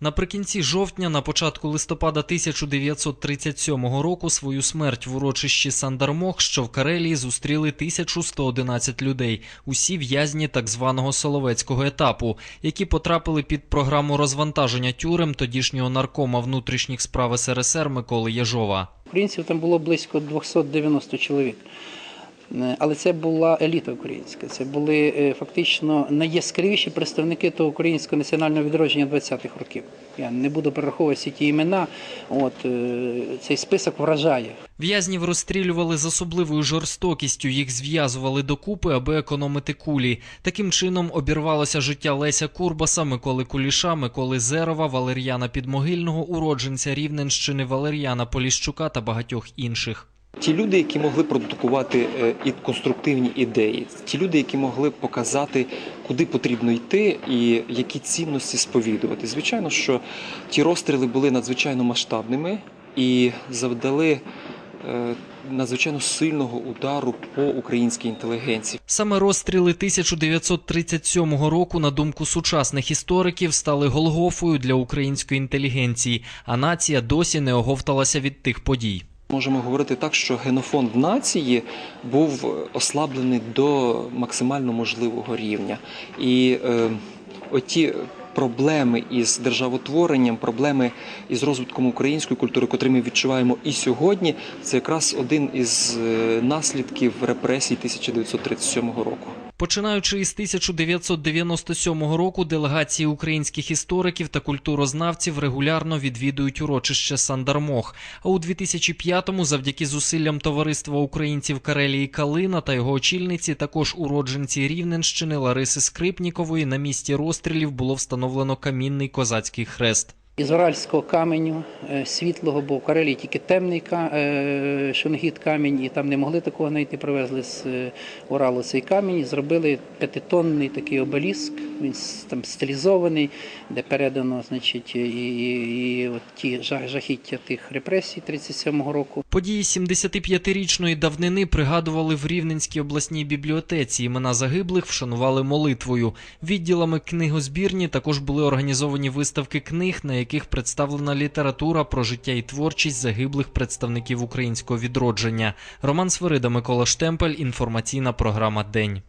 Наприкінці жовтня, на початку листопада 1937 року, свою смерть в урочищі Сандармох, що в Карелії, зустріли 1111 людей, усі в'язні так званого Соловецького етапу, які потрапили під програму розвантаження тюрем тодішнього наркома внутрішніх справ СРСР Миколи Єжова. Українців там було близько 290 чоловік. Е, Але це була еліта українська. Це були е, фактично найяскравіші представники того українського національного відродження 20-х років. Я не буду перераховувати всі ті імена. От е, цей список вражає. В'язнів розстрілювали з особливою жорстокістю, їх зв'язували докупи, аби економити кулі. Таким чином обірвалося життя Леся Курбаса, Миколи Куліша, Миколи Зерова, Валер'яна Підмогильного, уродженця Рівненщини Валер'яна Поліщука та багатьох інших. Ті люди, які могли продукувати е, і конструктивні ідеї, ті люди, які могли показати, куди потрібно йти і які цінності сповідувати. Звичайно, що ті розстріли були надзвичайно масштабними і завдали е, надзвичайно сильного удару по українській інтелігенції. Саме розстріли 1937 року, на думку сучасних істориків, стали Голгофою для української інтелігенції, а нація досі не оговталася від тих подій. Можемо говорити так, що генофонд нації був ослаблений до максимально можливого рівня. І е, оті проблеми із державотворенням, проблеми із розвитком української культури, котрі ми відчуваємо і сьогодні, це якраз один із е, наслідків репресій 1937 року. Починаючи із 1997 року, делегації українських істориків та культурознавців регулярно відвідують урочище Сандармох. А у 2005-му, завдяки зусиллям товариства українців Карелії Калина та його очільниці, також уродженці Рівненщини Лариси Скрипнікової, на місці розстрілів було встановлено камінний козацький хрест. Із уральського каменю е, світлого, бо в Карелії тільки темний е, шунгіт камінь, і там не могли такого знайти. Привезли з е, Уралу цей камінь зробили п'ятитонний такий обеліск. Він там стилізований, де передано, значить, і, і, і от ті жах- жахіття тих репресій 37-го року. Події 75-річної давнини пригадували в Рівненській обласній бібліотеці. Імена загиблих вшанували молитвою. Відділами книгозбірні також були організовані виставки книг, на яких представлена література про життя і творчість загиблих представників українського відродження. Роман Свирида, Микола Штемпель. Інформаційна програма День.